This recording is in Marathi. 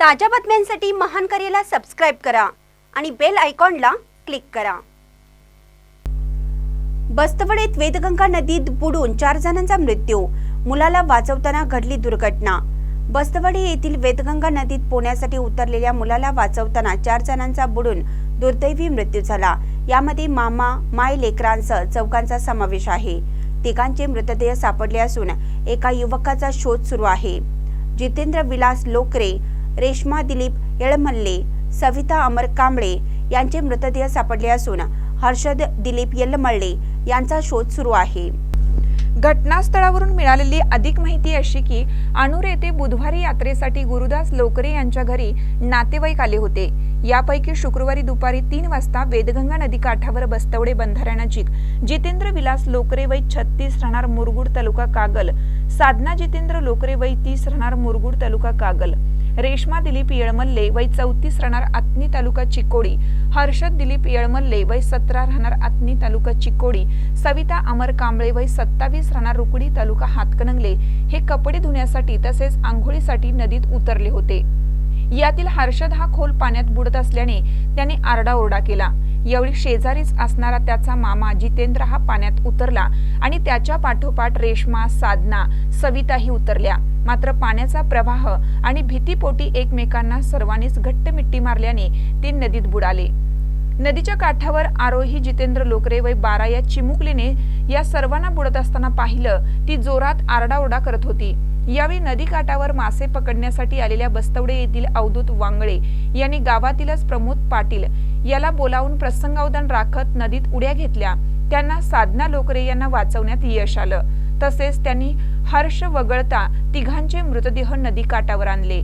ताज्या बातम्यांसाठी महान करेला सबस्क्राईब करा आणि बेल आयकॉनला क्लिक करा. बस्तवडीत वेदगंगा नदीत बुडून चार जणांचा मृत्यू. मुलाला वाचवताना घडली दुर्घटना. बस्तवडी येथील वेदगंगा नदीत पोहण्यासाठी उतरलेल्या मुलाला वाचवताना चार जणांचा बुडून दुर्दैवी मृत्यू झाला. यामध्ये मामा माय लेकरांसह चौकांचा समावेश आहे. तिघांचे मृतदेह सापडले असून एका युवकाचा शोध सुरू आहे. जितेंद्र विलास लोकरे रेश्मा दिलीप येळमल्ले सविता अमर कांबळे यांचे मृतदेह सापडले असून हर्षद दिलीप येलमल्ले यांचा शोध सुरू आहे. घटनास्थळावरून मिळालेली अधिक माहिती अशी की अणूर येथे बुधवारी यात्रेसाठी गुरुदास लोकरे यांच्या घरी नातेवाईक आले होते. यापैकी शुक्रवारी दुपारी तीन वाजता वेदगंगा नदी काठावर बस्तवडे बंधाऱ्यानजीक जितेंद्र विलास लोकरे वय छत्तीस राहणार मुरगुड तालुका कागल साधना जितेंद्र लोकरे वय तीस राहणार मुरगुड तालुका कागल. रेश्मा दिलीप येळमल्ले वय चौतीस राहणार आत्नी तालुका चिकोडी. हर्षद दिलीप येळमल्ले वय सतरा राहणार आत्नी तालुका चिकोडी. सविता अमर कांबळे वय सत्तावीस राहणार रुकडी तालुका हातकणंगले. हे कपडे धुण्यासाठी तसेच आंघोळीसाठी नदीत उतरले होते. यातील हर्षद हा खोल पाण्यात बुडत असल्याने त्याने आरडाओरडा केला. यावेळी शेजारीच असणारा त्याचा मामा जितेंद्र हा पाण्यात उतरला आणि त्याच्या पाठोपाठ रेश्मा साधना सविताही उतरल्या. मात्र पाण्याचा प्रवाह आणि भीतीपोटी एकमेकांना सर्वांनीच घट्ट मिट्टी मारल्याने ते नदीत बुडाले. नदीच्या काठावर आरोही जितेंद्र लोकरे वय बारा या चिमुकलीने या सर्वांना बुडत असताना पाहिलं ती जोरात आरडाओरडा करत होती. यावेळी नदी काठावर मासे पकडण्यासाठी आलेल्या बस्तवडे येथील अवधूत वांगळे यांनी गावातीलच प्रमोद पाटील याला बोलावून प्रसंगावधान राखत नदीत उड्या घेतल्या. त्यांना साधना लोकरे यांना वाचवण्यात यश आलं. तसेच त्यांनी हर्ष वगळता तिघांचे मृतदेह नदी काठावर आणले.